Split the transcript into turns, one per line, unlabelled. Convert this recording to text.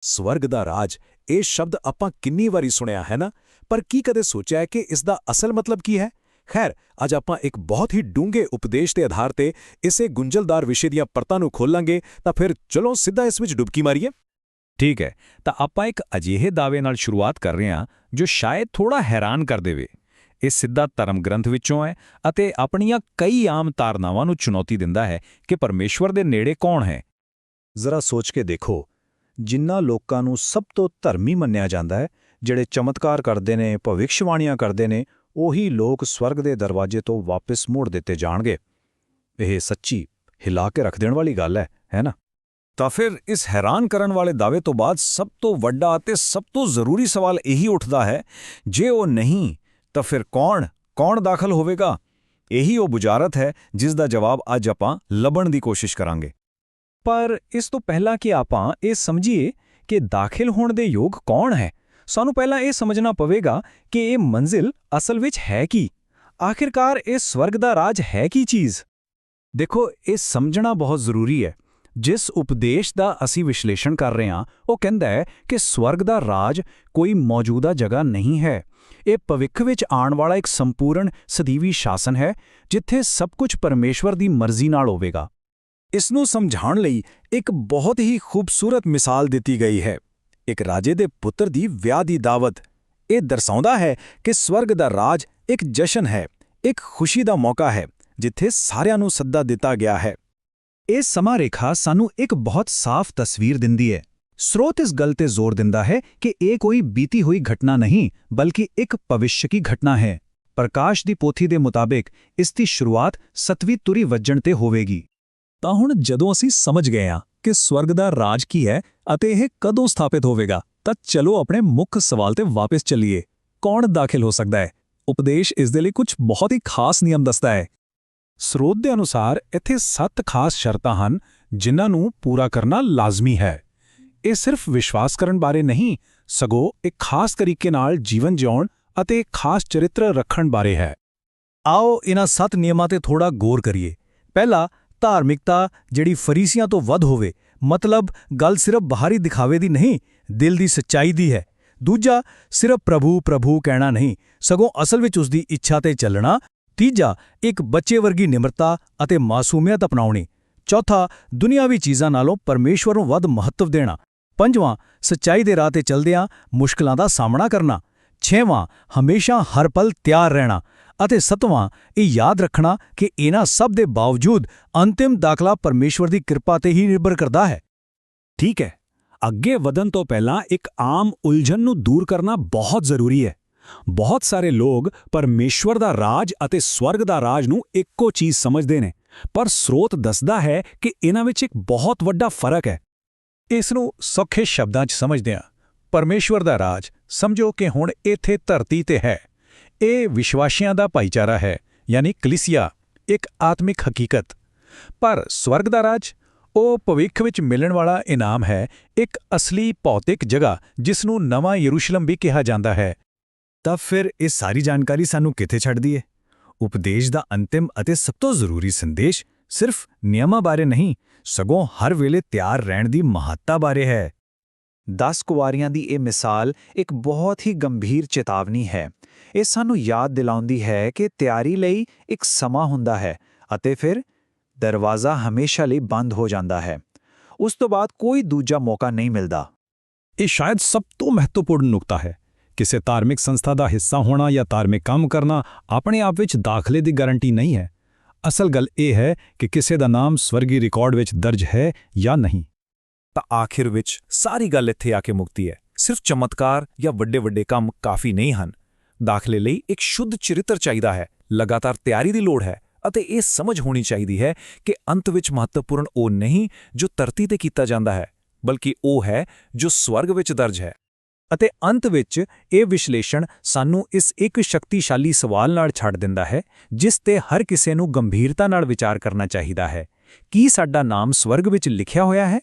ਸਵਰਗ ਦਾ ਰਾਜ, ਇਹ ਸ਼ਬਦ ਆਪਾਂ ਕਿੰਨੀ ਵਾਰੀ ਸੁਣਿਆ, ਹੈ ਨਾ? ਪਰ ਕੀ ਕਦੇ ਸੋਚਿਆ ਕਿ ਇਸ ਦਾ ਅਸਲ ਮਤਲਬ ਕੀ ਹੈ? ਖੈਰ, ਅੱਜ ਆਪਾਂ ਇੱਕ ਬਹੁਤ ਹੀ ਡੂੰਘੇ ਉਪਦੇਸ਼ ਦੇ ਆਧਾਰ ਤੇ ਇਸੇ ਗੁੰਝਲਦਾਰ ਵਿਸ਼ੇ ਦੀਆਂ ਪਰਤਾਂ ਨੂੰ ਖੋਲਾਂਗੇ, ਤਾਂ ਫਿਰ ਚਲੋ ਸਿੱਧਾ ਇਸ ਵਿੱਚ ਡੁਬਕੀ ਮਾਰੀਏ।
ਠੀਕ ਹੈ, ਤਾਂ ਆਪਾਂ ਇੱਕ ਅਜਿਹੇ ਦਾਅਵੇ ਨਾਲ ਸ਼ੁਰੂਆਤ ਕਰ ਰਹੇ ਹਾਂ, ਜੋ ਸ਼ਾਇਦ ਥੋੜਾ ਹੈਰਾਨ ਕਰ ਦੇਵੇ। ਇਹ ਸਿੱਧਾ ਧਰਮ ਗ੍ਰੰਥ ਵਿੱਚੋਂ ਹੈ ਅਤੇ ਆਪਣੀਆਂ ਕਈ ਆਮ ਧਾਰਨਾਵਾਂ ਨੂੰ ਚੁਣੌਤੀ ਦਿੰਦਾ ਹੈ ਕਿ ਪਰਮੇਸ਼ਵਰ ਦੇ ਨੇੜੇ ਕੌਣ ਹੈ।
ਜ਼ਰਾ ਸੋਚ ਕੇ ਦੇਖੋ ਜਿਨ੍ਹਾਂ ਲੋਕਾਂ ਨੂੰ ਸਭ ਤੋਂ ਧਰਮੀ ਮੰਨਿਆ ਜਾਂਦਾ ਹੈ, ਜਿਹੜੇ ਚਮਤਕਾਰ ਕਰਦੇ ਨੇ ਭਵਿੱਖਬਾਣੀਆਂ ਕਰਦੇ ਨੇ, ਉਹੀ ਲੋਕ ਸਵਰਗ ਦੇ ਦਰਵਾਜ਼ੇ ਤੋਂ ਵਾਪਸ ਮੋੜ ਦਿੱਤੇ ਜਾਣਗੇ। ਇਹ ਸੱਚੀ ਹਿਲਾ ਕੇ ਰੱਖ ਦੇਣ ਵਾਲੀ ਗੱਲ ਹੈ ਹੈ ਨਾ?
ਤਾਂ ਫਿਰ ਇਸ ਹੈਰਾਨ ਕਰਨ ਵਾਲੇ ਦਾਅਵੇ ਤੋਂ ਬਾਅਦ ਸਭ ਤੋਂ ਵੱਡਾ ਅਤੇ ਸਭ ਤੋਂ ਜ਼ਰੂਰੀ ਸਵਾਲ ਇਹੀ ਉੱਠਦਾ ਹੈ, ਜੇ ਉਹ ਨਹੀਂ, ਤਾਂ ਫਿਰ ਕੌਣ ਕੌਣ ਦਾਖਲ ਹੋਵੇਗਾ? ਇਹੀ ਉਹ ਬੁਝਾਰਤ ਹੈ, ਜਿਸ ਦਾ ਜਵਾਬ ਅੱਜ ਆਪਾਂ ਲੱਭਣ ਦੀ ਕੋਸ਼ਿਸ਼ ਕਰਾਂਗੇ। ਪਰ ਇਸ ਤੋਂ ਪਹਿਲਾਂ ਕਿ ਆਪਾਂ ਇਹ ਸਮਝੀਏ ਕਿ ਦਾਖਲ ਹੋਣ ਦੇ ਯੋਗ ਕੌਣ ਹੈ, ਸਾਨੂੰ ਪਹਿਲਾਂ ਇਹ ਸਮਝਣਾ ਪਵੇਗਾ ਕਿ ਇਹ ਮੰਜ਼ਿਲ ਅਸਲ ਵਿੱਚ ਹੈ ਕੀ। ਆਖਿਰਕਾਰ ਇਹ ਸਵਰਗ ਦਾ ਰਾਜ ਹੈ ਕੀ ਚੀਜ਼? ਦੇਖੋ, ਇਹ ਸਮਝਣਾ ਬਹੁਤ ਜ਼ਰੂਰੀ ਹੈ। ਜਿਸ ਉਪਦੇਸ਼ ਦਾ ਅਸੀਂ ਵਿਸ਼ਲੇਸ਼ਣ ਕਰ ਰਹੇ ਹਾਂ, ਉਹ ਕਹਿੰਦਾ ਹੈ ਕਿ ਸਵਰਗ ਦਾ ਰਾਜ ਕੋਈ ਮੌਜੂਦਾ ਜਗ੍ਹਾ ਨਹੀਂ ਹੈ। ਇਹ ਭਵਿੱਖ ਵਿੱਚ ਆਉਣ ਵਾਲਾ ਇੱਕ ਸੰਪੂਰਨ ਸਦੀਵੀ ਸ਼ਾਸਨ ਹੈ, ਜਿੱਥੇ ਸਭ ਕੁਝ ਪਰਮੇਸ਼ਵਰ ਦੀ ਮਰਜ਼ੀ ਨਾਲ ਹੋਵੇਗਾ। ਇਸ ਨੂੰ ਸਮਝਾਉਣ ਲਈ ਇੱਕ ਬਹੁਤ ਹੀ ਖੂਬਸੂਰਤ ਮਿਸਾਲ ਦਿੱਤੀ ਗਈ ਹੈ। ਇੱਕ ਰਾਜੇ ਦੇ ਪੁੱਤਰ ਦੀ ਵਿਆਹ ਦੀ ਦਾਵਤ। ਇਹ ਦਰਸਾਉਂਦਾ ਹੈ ਕਿ ਸਵਰਗ ਦਾ ਰਾਜ ਇੱਕ ਜਸ਼ਨ ਹੈ, ਇੱਕ ਖੁਸ਼ੀ ਦਾ ਮੌਕਾ ਹੈ, ਜਿੱਥੇ ਸਾਰਿਆਂ ਨੂੰ ਸੱਦਾ ਦਿੱਤਾ ਗਿਆ ਹੈ। ਇਹ ਸਮਾਂ ਰੇਖਾ ਸਾਨੂੰ ਇੱਕ ਬਹੁਤ ਸਾਫ਼ ਤਸਵੀਰ ਦਿੰਦੀ ਹੈ। ਸਰੋਤ ਇਸ ਗੱਲ ਤੇ ਜ਼ੋਰ ਦਿੰਦਾ ਹੈ ਕਿ ਇਹ ਕੋਈ ਬੀਤੀ ਹੋਈ ਘਟਨਾ ਨਹੀਂ, ਬਲਕਿ ਇੱਕ ਭਵਿੱਖ ਦੀ ਘਟਨਾ ਹੈ। ਪ੍ਰਕਾਸ਼ ਦੀ ਪੋਥੀ ਦੇ ਮੁਤਾਬਿਕ ਇਸ ਦੀ ਸ਼ੁਰੂਆਤ ਸਤਵੀਂ ਤੁਰੀ ਵੱਜਣ ਤੇ ਹੋਵੇਗੀ। ਤਾਂ ਹੁਣ ਜਦੋਂ ਅਸੀਂ ਸਮਝ ਗਏ ਹਾਂ ਕਿ ਸਵਰਗ ਦਾ ਰਾਜ ਕੀ ਹੈ ਅਤੇ ਇਹ ਕਦੋਂ ਸਥਾਪਿਤ ਹੋਵੇਗਾ, ਤਾਂ ਚਲੋ ਆਪਣੇ ਮੁੱਖ ਸਵਾਲ ਤੇ ਵਾਪਸ ਚੱਲੀਏ। ਕੌਣ ਦਾਖਲ ਹੋ ਸਕਦਾ ਹੈ? ਉਪਦੇਸ਼ ਇਸ ਦੇ ਲਈ ਕੁਝ ਬਹੁਤ ਹੀ ਖਾਸ ਨਿਯਮ ਦੱਸਦਾ ਹੈ। ਸਰੋਤ ਦੇ ਅਨੁਸਾਰ ਇੱਥੇ ਸੱਤ ਖਾਸ ਸ਼ਰਤਾਂ ਹਨ, ਜਿਨ੍ਹਾਂ ਨੂੰ ਪੂਰਾ ਕਰਨਾ ਲਾਜ਼ਮੀ ਹੈ। ਇਹ ਸਿਰਫ ਵਿਸ਼ਵਾਸ ਕਰਨ ਬਾਰੇ ਨਹੀਂ, ਸਗੋਂ ਇੱਕ ਖਾਸ ਤਰੀਕੇ ਨਾਲ ਜੀਵਨ ਜਿਉਣ ਅਤੇ ਇੱਕ ਖਾਸ ਚਰਿੱਤਰ ਰੱਖਣ ਬਾਰੇ ਹੈ। ਆਓ ਇਹਨਾਂ ਸੱਤ ਨਿਯਮਾਂ ਤੇ ਥੋੜਾ ਗੌਰ ਕਰੀਏ। ਪਹਿਲਾ ਧਾਰਮਿਕਤਾ ਜਿਹੜੀ ਫਰੀਸੀਆਂ ਤੋਂ ਵੱਧ ਹੋਵੇ, ਮਤਲਬ ਗੱਲ ਸਿਰਫ ਬਾਹਰੀ ਦਿਖਾਵੇ ਦੀ ਨਹੀਂ, ਦਿਲ ਦੀ ਸੱਚਾਈ ਦੀ ਹੈ। ਦੂਜਾ, ਸਿਰਫ ਪ੍ਰਭੂ ਪ੍ਰਭੂ ਕਹਿਣਾ ਨਹੀਂ, ਸਗੋਂ ਅਸਲ ਵਿੱਚ ਉਸ ਦੀ ਇੱਛਾ ਤੇ ਚੱਲਣਾ। ਤੀਜਾ, ਇੱਕ ਬੱਚੇ ਵਰਗੀ ਨਿਮਰਤਾ ਅਤੇ ਮਾਸੂਮੀਅਤ ਅਪਣਾਉਣੀ। ਚੌਥਾ, ਦੁਨਿਆਵੀ ਚੀਜ਼ਾਂ ਨਾਲੋਂ ਪਰਮੇਸ਼ਵਰ ਨੂੰ ਵੱਧ ਮਹੱਤਵ ਦੇਣਾ। ਪੰਜਵਾਂ, ਸੱਚਾਈ ਦੇ ਰਾਹ ਤੇ ਚੱਲਦਿਆਂ ਮੁਸ਼ਕਲਾਂ ਦਾ ਸਾਹਮਣਾ ਕਰਨਾ। ਛੇਵਾਂ, ਹਮੇਸ਼ਾ ਹਰ ਪਲ ਤਿਆਰ ਰਹਿਣਾ। ਅਤੇ ਸਤਵਾਂ, ਇਹ ਯਾਦ ਰੱਖਣਾ ਕਿ ਇਹਨਾਂ ਸਭ ਦੇ ਬਾਵਜੂਦ ਅੰਤਿਮ ਦਾਖਲਾ ਪਰਮੇਸ਼ਵਰ ਦੀ ਕਿਰਪਾ ਤੇ ਹੀ ਨਿਰਭਰ ਕਰਦਾ ਹੈ। ਠੀਕ ਹੈ, ਅੱਗੇ ਵਧਣ ਤੋਂ ਪਹਿਲਾਂ ਇੱਕ ਆਮ ਉਲਝਣ ਨੂੰ ਦੂਰ ਕਰਨਾ ਬਹੁਤ ਜ਼ਰੂਰੀ ਹੈ। ਬਹੁਤ ਸਾਰੇ ਲੋਕ ਪਰਮੇਸ਼ਵਰ ਦਾ ਰਾਜ ਅਤੇ ਸਵਰਗ ਦਾ ਰਾਜ ਨੂੰ ਇੱਕੋ ਚੀਜ਼ ਸਮਝਦੇ ਨੇ, ਪਰ ਸਰੋਤ ਦੱਸਦਾ ਹੈ ਕਿ ਇਹਨਾਂ ਵਿੱਚ ਇੱਕ ਬਹੁਤ ਵੱਡਾ ਫ਼ਰਕ ਹੈ। ਇਸ ਨੂੰ ਸੌਖੇ ਸ਼ਬਦਾਂ 'ਚ ਸਮਝਦੇ ਹਾਂ। ਪਰਮੇਸ਼ਵਰ ਦਾ ਰਾਜ, ਸਮਝੋ ਕਿ ਹੁਣ ਇੱਥੇ ਧਰਤੀ ਤੇ ਹੈ। ਇਹ ਵਿਸ਼ਵਾਸੀਆਂ ਦਾ ਭਾਈਚਾਰਾ ਹੈ, ਯਾਨੀ ਕਲੀਸਿਆ, ਇੱਕ ਆਤਮਿਕ ਹਕੀਕਤ। ਪਰ ਸਵਰਗ ਦਾ ਰਾਜ, ਉਹ ਭਵਿੱਖ ਵਿੱਚ ਮਿਲਣ ਵਾਲਾ ਇਨਾਮ ਹੈ, ਇੱਕ ਅਸਲੀ ਭੌਤਿਕ ਜਗ੍ਹਾ ਜਿਸ ਨੂੰ ਨਵਾਂ ਯਰੂਸ਼ਲਮ ਵੀ ਕਿਹਾ ਜਾਂਦਾ ਹੈ। ਤਾਂ ਫਿਰ ਇਹ ਸਾਰੀ ਜਾਣਕਾਰੀ ਸਾਨੂੰ ਕਿੱਥੇ ਛੱਡਦੀ ਹੈ ਉਪਦੇਸ਼ ਦਾ ਅੰਤਿਮ ਅਤੇ ਸਭ ਤੋਂ ਜ਼ਰੂਰੀ ਸੰਦੇਸ਼ ਸਿਰਫ ਨਿਯਮਾਂ ਬਾਰੇ ਨਹੀਂ, ਸਗੋਂ ਹਰ ਵੇਲੇ ਤਿਆਰ ਰਹਿਣ ਦੀ ਮਹੱਤਤਾ ਬਾਰੇ ਹੈ।
10 ਕੁਵਾਰੀਆਂ ਦੀ ਇਹ ਮਿਸਾਲ ਇੱਕ ਬਹੁਤ ਹੀ ਗੰਭੀਰ ਚੇਤਾਵਨੀ ਹੈ। ਇਹ ਸਾਨੂੰ ਯਾਦ ਦਿਲਾਉਂਦੀ ਹੈ ਕਿ ਤਿਆਰੀ ਲਈ ਇੱਕ ਸਮਾਂ ਹੁੰਦਾ ਹੈ ਅਤੇ ਫਿਰ ਦਰਵਾਜ਼ਾ ਹਮੇਸ਼ਾ ਲਈ ਬੰਦ ਹੋ ਜਾਂਦਾ ਹੈ। ਉਸ ਤੋਂ ਬਾਅਦ ਕੋਈ ਦੂਜਾ ਮੌਕਾ ਨਹੀਂ ਮਿਲਦਾ।
ਇਹ ਸ਼ਾਇਦ ਸਭ ਤੋਂ ਮਹੱਤਵਪੂਰਨ ਨੁਕਤਾ ਹੈ। ਕਿਸੇ ਧਾਰਮਿਕ ਸੰਸਥਾ ਦਾ ਹਿੱਸਾ ਹੋਣਾ ਜਾਂ ਧਾਰਮਿਕ ਕੰਮ ਕਰਨਾ ਆਪਣੇ ਆਪ ਵਿੱਚ ਦਾਖਲੇ ਦੀ ਗਾਰੰਟੀ ਨਹੀਂ ਹੈ। ਅਸਲ ਗੱਲ ਇਹ ਹੈ ਕਿ ਕਿਸੇ ਦਾ ਨਾਮ ਸਵਰਗੀ ਰਿਕਾਰਡ ਵਿੱਚ ਦਰਜ ਹੈ ਜਾਂ ਨਹੀਂ। ਤਾਂ ਆਖਿਰ ਵਿੱਚ ਸਾਰੀ ਗੱਲ ਇੱਥੇ ਆ ਕੇ ਮੁਕਤੀ ਹੈ। ਸਿਰਫ ਚਮਤਕਾਰ ਜਾਂ ਵੱਡੇ ਵੱਡੇ ਕੰਮ ਕਾਫੀ ਨਹੀਂ ਹਨ। ਦਾਖਲੇ ਲਈ ਇੱਕ ਸ਼ੁੱਧ ਚਰਿੱਤਰ ਚਾਹੀਦਾ ਹੈ। ਲਗਾਤਾਰ ਤਿਆਰੀ ਦੀ ਲੋੜ ਹੈ ਅਤੇ ਇਹ ਸਮਝ ਹੋਣੀ ਚਾਹੀਦੀ ਹੈ ਕਿ ਅੰਤ ਵਿੱਚ ਮਹੱਤਵਪੂਰਨ ਉਹ ਨਹੀਂ ਜੋ ਧਰਤੀ ਤੇ ਕੀਤਾ ਜਾਂਦਾ ਹੈ, ਬਲਕਿ ਉਹ ਹੈ ਜੋ ਸਵਰਗ ਵਿੱਚ ਦਰਜ ਹੈ। ਅਤੇ ਅੰਤ ਵਿੱਚ ਇਹ ਵਿਸ਼ਲੇਸ਼ਣ ਸਾਨੂੰ ਇਸ ਇੱਕ ਸ਼ਕਤੀਸ਼ਾਲੀ ਸਵਾਲ ਨਾਲ ਛੱਡ ਦਿੰਦਾ ਹੈ, ਜਿਸ ਤੇ ਹਰ ਕਿਸੇ ਨੂੰ ਗੰਭੀਰਤਾ ਨਾਲ ਵਿਚਾਰ ਕਰਨਾ ਚਾਹੀਦਾ ਹੈ। ਕੀ ਸਾਡਾ ਨਾਮ ਸਵਰਗ ਵਿੱਚ ਲਿਖਿਆ ਹੋਇਆ ਹੈ?